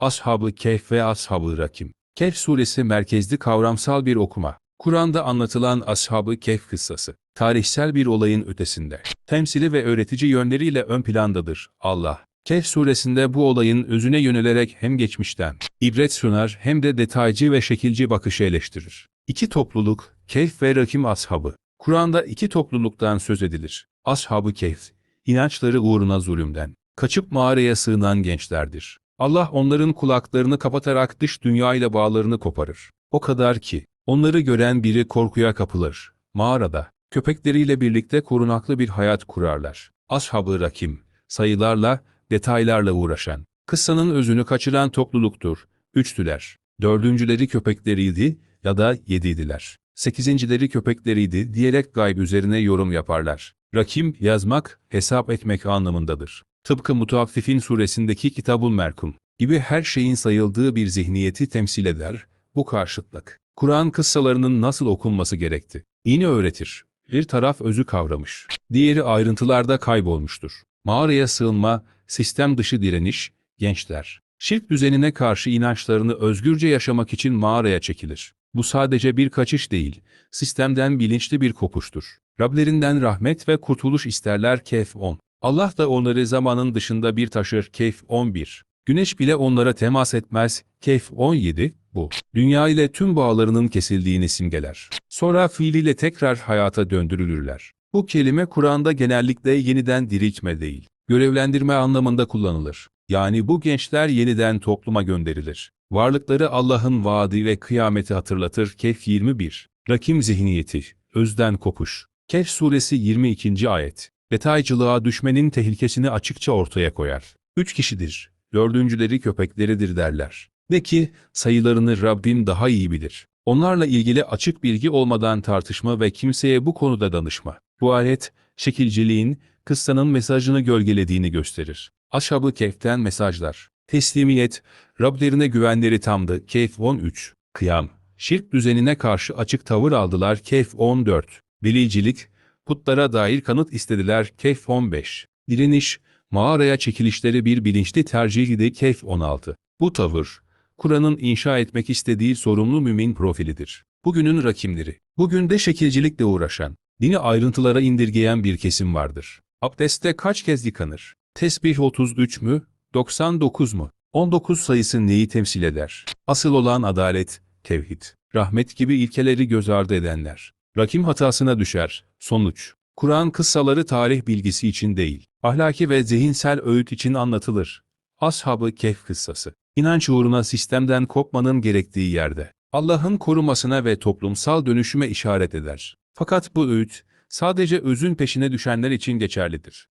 Ashab-ı Kehf ve Ashab-ı Rakim. Kehf suresi merkezli kavramsal bir okuma. Kur'an'da anlatılan Ashab-ı Kehf kıssası, tarihsel bir olayın ötesinde, temsili ve öğretici yönleriyle ön plandadır. Allah, Kehf suresinde bu olayın özüne yönelerek hem geçmişten ibret sunar hem de detaycı ve şekilci bakışı eleştirir. İki topluluk, Kehf ve Rakim ashabı. Kur'an'da iki topluluktan söz edilir. Ashab-ı Kehf, inançları uğruna zulümden, kaçıp mağaraya sığınan gençlerdir. Allah onların kulaklarını kapatarak dış dünyayla bağlarını koparır. O kadar ki, onları gören biri korkuya kapılır. Mağarada, köpekleriyle birlikte korunaklı bir hayat kurarlar. Ashab-ı Rakim, sayılarla, detaylarla uğraşan, kıssanın özünü kaçıran topluluktur. Üçtüler. Dördüncüleri köpekleriydi ya da yediydiler. Sekizincileri köpekleriydi diyerek gayb üzerine yorum yaparlar. Rakim, yazmak, hesap etmek anlamındadır. Tıpkı Mutaffifin suresindeki Kitabul Merkum gibi her şeyin sayıldığı bir zihniyeti temsil eder, bu karşıtlık. Kur'an kıssalarının nasıl okunması gerekti? Yine öğretir. Bir taraf özü kavramış, diğeri ayrıntılarda kaybolmuştur. Mağaraya sığınma, sistem dışı direniş, gençler. Şirk düzenine karşı inançlarını özgürce yaşamak için mağaraya çekilir. Bu sadece bir kaçış değil, sistemden bilinçli bir kopuştur. Rablerinden rahmet ve kurtuluş isterler Kehf 10. Allah da onları zamanın dışında bir taşır Kehf 11. Güneş bile onlara temas etmez Kehf 17. Bu, dünya ile tüm bağlarının kesildiğini simgeler. Sonra fiiliyle tekrar hayata döndürülürler. Bu kelime Kur'an'da genellikle yeniden diriltme değil, görevlendirme anlamında kullanılır. Yani bu gençler yeniden topluma gönderilir. Varlıkları Allah'ın vaadi ve kıyameti hatırlatır. Kehf 21. Rakim zihniyeti, özden kopuş. Kehf suresi 22. ayet. Detaycılığa düşmenin tehlikesini açıkça ortaya koyar. Üç kişidir. Dördüncüleri köpekleridir derler. De ki, sayılarını Rabbim daha iyi bilir. Onlarla ilgili açık bilgi olmadan tartışma ve kimseye bu konuda danışma. Bu ayet, şekilciliğin, kıssanın mesajını gölgelediğini gösterir. Ashab-ı mesajlar. Teslimiyet, Rablerine güvenleri tamdı. Kehf 13. Kıyam, şirk düzenine karşı açık tavır aldılar. Kehf 14. Bilicilik, putlara dair kanıt istediler. Kehf 15. Direniş, mağaraya çekilişleri bir bilinçli tercihiydi. Kehf 16. Bu tavır, Kur'an'ın inşa etmek istediği sorumlu mümin profilidir. Bugünün rakimleri, bugün de şekilcilikle uğraşan, dini ayrıntılara indirgeyen bir kesim vardır. Abdestte kaç kez yıkanır? Tesbih 33 mü? 99 mu? 19 sayısı neyi temsil eder? Asıl olan adalet, tevhid, rahmet gibi ilkeleri göz ardı edenler. Rakim hatasına düşer. Sonuç. Kur'an kıssaları tarih bilgisi için değil, ahlaki ve zihinsel öğüt için anlatılır. Ashab-ı Kehf kıssası. İnanç uğruna sistemden kopmanın gerektiği yerde. Allah'ın korumasına ve toplumsal dönüşüme işaret eder. Fakat bu öğüt, sadece özün peşine düşenler için geçerlidir.